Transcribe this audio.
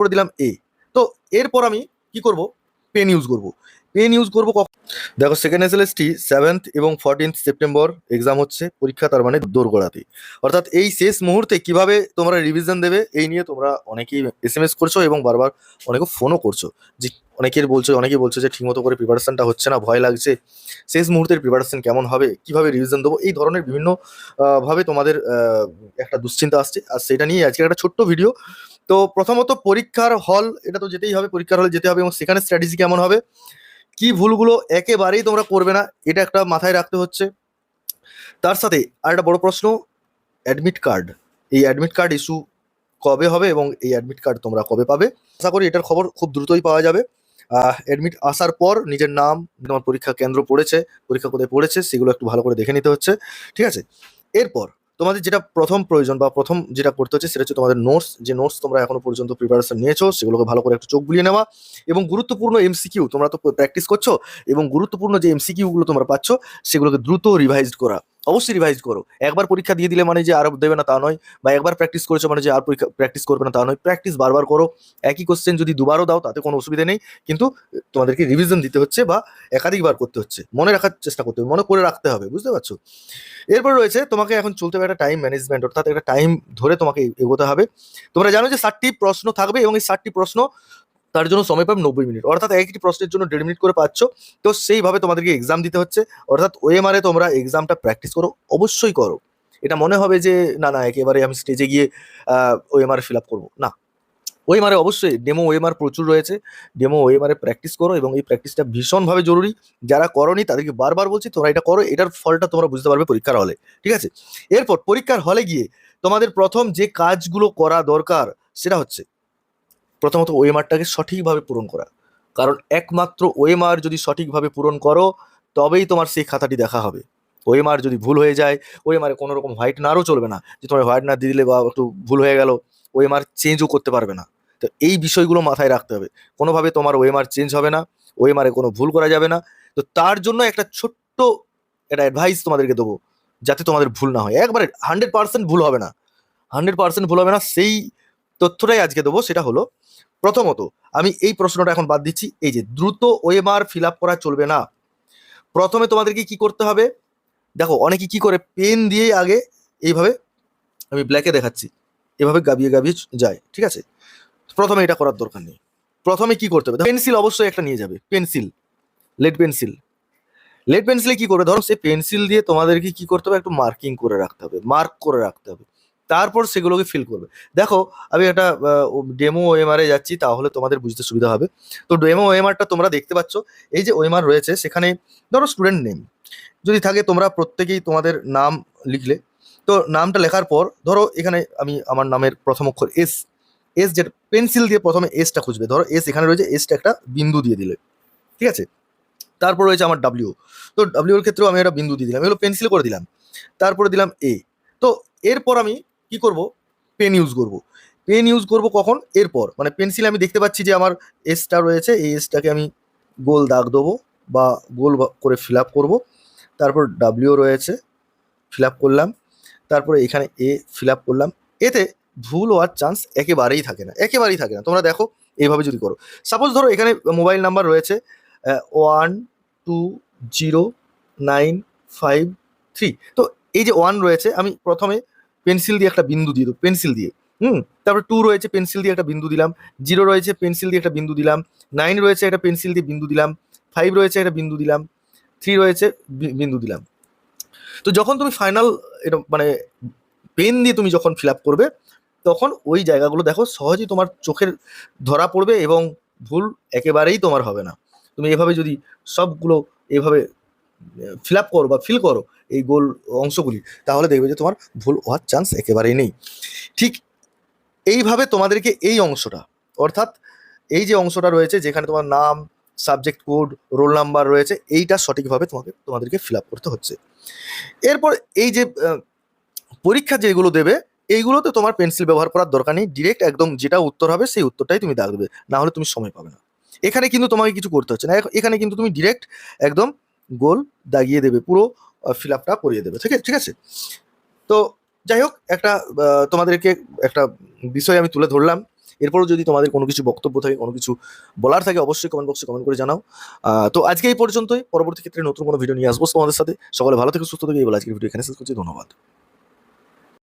করে দিলাম এ তো এরপর আমি কি করব? পেন ইউজ করব। পেন ইউজ করব কখন? দেখো সেকেন্ড এসএলএসটি সেভেন্থ এবং ফোরটিন্থ সেপ্টেম্বর এক্সাম হচ্ছে, পরীক্ষা তার মানে দোরগোড়াতে অর্থাৎ এই শেষ মুহূর্তে কীভাবে তোমরা রিভিশন দেবে, এই নিয়ে তোমরা অনেকেই এস এম এস করছ এবং বারবার অনেকে ফোনও করছ। যে অনেকের বলছো, অনেকেই বলছো যে ঠিকমতো করে প্রিপারেশনটা হচ্ছে না, ভয় লাগছে। শেষ মুহূর্তের প্রিপারেশন কেমন হবে, কীভাবে রিভিশন দেবো, এই ধরনের বিভিন্ন ভাবে তোমাদের একটা দুশ্চিন্তা আসছে। আর সেটা নিয়ে আজকে একটা ছোট্ট ভিডিও তো প্রথমত পরীক্ষার হল, এটা তো যেতেই হবে, পরীক্ষার হলে যেতে হবে এবং সেখানে স্ট্র্যাটেজি কেমন হবে? কি ভুলগুলো একেবারেই তোমরা করবে না, এটা একটা মাথায় রাখতে হচ্ছে। তার সাথে আর একটা বড় প্রশ্ন অ্যাডমিট কার্ড এই অ্যাডমিট কার্ড ইস্যু কবে হবে এবং এই অ্যাডমিট কার্ড তোমরা কবে পাবে? আশা করি এটার খবর খুব দ্রুতই পাওয়া যাবে। অ্যাডমিট আসার পর নিজের নাম, তোমার পরীক্ষা কেন্দ্র পড়েছে, পরীক্ষা কোথায় পড়েছে, সেগুলো একটু ভালো করে দেখে নিতে হচ্ছে। ঠিক আছে? এরপর তোমাদের যেটা প্রথম প্রয়োজন বা প্রথম যেটা করতে হচ্ছে সেটা হচ্ছে তোমাদের নোটস যে নোটস তোমরা এখনও পর্যন্ত প্রিপারেশন নিয়েছো, সেগুলোকে ভালো করে একটু চোখ বুলিয়ে নেওয়া এবং গুরুত্বপূর্ণ এমসিকিউ তোমরা তো প্র্যাকটিস করছ এবং গুরুত্বপূর্ণ যে এমসিকিউগুলো তোমরা পাচ্ছ, সেগুলোকে দ্রুত রিভাইজ করা। অবশ্যই রিভাইজ করো। একবার পরীক্ষা দিয়ে দিলে মানে যে আর দেবে না তা নয়, বা একবার প্র্যাকটিস করেছ মানে যে আর পরীক্ষা প্র্যাকটিস করবে না তা নয়। প্র্যাকটিস বারবার করো। একই কোশ্চেন যদি দুবারও দাও, তাতে কোনো অসুবিধা নেই। কিন্তু তোমাদেরকে রিভিশন দিতে হচ্ছে বা একাধিকবার করতে হচ্ছে। মনে রাখার চেষ্টা করতে হবে, মনে করে রাখতে হবে, বুঝতে পারছ? এরপর রয়েছে তোমাকে এখন চলতে হবে একটা টাইম ম্যানেজমেন্ট অর্থাৎ একটা টাইম ধরে তোমাকে এগোতে হবে। তোমরা জানো যে ষাটটি প্রশ্ন থাকবে এবং এই ষাটটি প্রশ্ন তার জন্য সময় পাবে নব্বই মিনিট। অর্থাৎ একটি প্রশ্নের জন্য দেড় মিনিট করে পাচ্ছ। তো সেইভাবে তোমাদেরকে এক্সাম দিতে হচ্ছে। অর্থাৎ ওএমআরে তোমরা এক্সামটা প্র্যাকটিস করো, অবশ্যই করো। এটা মনে হবে যে, না না, একেবারে আমি স্টেজে গিয়ে ওএমআর ফিল আপ করব। না। ওএমআরে অবশ্যই ডেমো ওএমআর প্রচুর রয়েছে। ডেমো ওএমআরে প্র্যাকটিস করো এবং এই প্র্যাকটিসটা ভীষণভাবে জরুরি। যারা করনি, তাদেরকে বারবার বলছি, তোমরা এটা করো। এটার ফলটা তোমরা বুঝতে পারবে পরীক্ষার হলে। ঠিক আছে? এরপর পরীক্ষার হলে গিয়ে তোমাদের প্রথম যে কাজগুলো করা দরকার, সেটা হচ্ছে প্রথমত ওএমআরটাকে সঠিকভাবে পূরণ করা। কারণ একমাত্র ওএমআর যদি সঠিকভাবে পূরণ করো, তবেই তোমার সেই খাতাটি দেখা হবে। ওএমআর যদি ভুল হয়ে যায় ওএমআরে কোনো রকম হোয়াইট নারও চলবে না যে তোমার হোয়াইট না দিয়ে দিলে বা একটু ভুল হয়ে গেল ওএমআর চেঞ্জও করতে পারবে না। তো এই বিষয়গুলো মাথায় রাখতে হবে। কোনোভাবে তোমার ওএমআর চেঞ্জ হবে না ওএমআরে কোনো ভুল করা যাবে না। তো তার জন্য একটা ছোট্ট একটা অ্যাডভাইস তোমাদেরকে দেবো, যাতে তোমাদের ভুল না হয়। একবারে হান্ড্রেড পার্সেন্ট ভুল হবে না। হান্ড্রেড পার্সেন্ট ভুল হবে না, সেই তথ্যটাই আজকে দেবো, সেটা হলো প্রথমত, আমি এই প্রশ্নটা এখন বাদ দিচ্ছি, এই যে দ্রুত ওএমআর ফিল আপ করা চলবে না। প্রথমে তোমাদেরকে কি করতে হবে? দেখো, অনেকে কি করে, পেন দিয়ে আগে এইভাবে আমি ব্ল্যাকে দেখাচ্ছি, এভাবে গাবিয়ে গাবিয়ে যায়, ঠিক আছে? প্রথমে এটা করার দরকার নেই। প্রথমে কি করতে হবে? পেন্সিল অবশ্যই একটা নিয়ে যাবে, পেন্সিল, লেড পেন্সিল। লেড পেন্সিলে কি করবে? ধরো সে পেন্সিল দিয়ে তোমাদেরকে কি করতে হবে? একটু মার্কিং করে রাখতে হবে মার্ক করে রাখতে হবে। তারপর সেগুলোকে ফিল করবে। দেখো, আমি একটা ডেমো ওএমআরে যাচ্ছি, তাহলে তোমাদের বুঝতে সুবিধা হবে। তো ডেমো ওএমআরটা তোমরা দেখতে পাচ্ছ, এই যে ওএমআর রয়েছে, সেখানে ধরো স্টুডেন্ট নেম যদি থাকে, তোমরা প্রত্যেকেই তোমাদের নাম লিখলে। তো নামটা লেখার পর, ধরো এখানে আমি আমার নামের প্রথম অক্ষর এস এস যেটা পেন্সিল দিয়ে প্রথমে এসটা খুঁজবে। ধরো এস এখানে রয়েছে এসটা একটা বিন্দু দিয়ে দিলে। ঠিক আছে? তারপর রয়েছে আমার ডাব্লিউ তো ডাব্লিউ এর ক্ষেত্রেও আমি একটা বিন্দু দিয়ে দিলাম। এগুলো পেন্সিল করে দিলাম। তারপরে দিলাম এ তো এরপর আমি কি করব? পেন ইউজ করব। পেন ইউজ করব কখন? এরপর। মানে পেন্সিল আমি দেখতে পাচ্ছি যে আমার এসটা রয়েছে, এই এসটাকে আমি গোল দাগ দেবো বা গোল করে ফিল আপ করব। তারপর ডাব্লিউ রয়েছে ফিল আপ করলাম। তারপরে এখানে এ ফিল আপ করলাম। এতে ভুল হওয়ার চান্স একেবারেই থাকে না, একেবারেই থাকে না। তোমরা দেখো এইভাবে যদি করো। সাপোজ ধরো এখানে মোবাইল নাম্বার রয়েছে one two zero nine five three তো এই যে ওয়ান রয়েছে, আমি প্রথমে পেন্সিল দিয়ে একটা বিন্দু দিয়ে দেবো, পেন্সিল দিয়ে। হুম? তারপর টু রয়েছে, পেন্সিল দিয়ে একটা বিন্দু দিলাম। জিরো রয়েছে, পেন্সিল দিয়ে একটা বিন্দু দিলাম। নাইন রয়েছে, একটা পেন্সিল দিয়ে বিন্দু দিলাম। ফাইভ রয়েছে, একটা বিন্দু দিলাম। থ্রি রয়েছে বিন্দু দিলাম। তো যখন তুমি ফাইনাল এটা মানে পেন দিয়ে তুমি যখন ফিল আপ করবে, তখন ওই জায়গাগুলো দেখো, সহজেই তোমার চোখের ধরা পড়বে এবং ভুল একেবারেই তোমার হবে না। তুমি এভাবে যদি সবগুলো এভাবে ফিল আপ করো বা ফিল করো এই গোল অংশগুলি, তাহলে দেখবে যে তোমার ভুল হওয়ার চান্স একেবারেই নেই। ঠিক এইভাবে তোমাদেরকে এই অংশটা, অর্থাৎ এই যে অংশটা রয়েছে যেখানে তোমার নাম সাবজেক্ট কোড রোল নাম্বার রয়েছে, এইটা সঠিকভাবে তোমাকে, তোমাদেরকে ফিল আপ করতে হচ্ছে। এরপর এই যে পরীক্ষা যেগুলো দেবে, এইগুলোতে তোমার পেন্সিল ব্যবহার করার দরকার নেই। ডিরেক্ট একদম যেটা উত্তর হবে সেই উত্তরটাই তুমি দাগ দেবে না হলে তুমি সময় পাবে না। এখানে কিন্তু তোমাকে কিছু করতে হচ্ছে না। এখ- এখানে কিন্তু তুমি ডিরেক্ট একদম গোল দাগিয়ে দেবে, পুরো ফিল আপটা করিয়ে দেবে, ঠিক আছে ঠিক আছে? তো যাই হোক, একটা তোমাদেরকে একটা বিষয় আমি তুলে ধরলাম। এরপরও যদি তোমাদের কোনো কিছু বক্তব্য থাকে, কোনো কিছু বলার থাকে, অবশ্যই কমেন্ট বক্সে কমেন্ট করে জানাও। তো আজকে এই পর্যন্তই। পরবর্তী ক্ষেত্রে নতুন কোনো ভিডিও নিয়ে আসব তোমাদের সাথে। সকলে ভালো থেকে, সুস্থ থেকে। এই বলে আজকের ভিডিও এখানে শেষ করছি। ধন্যবাদ।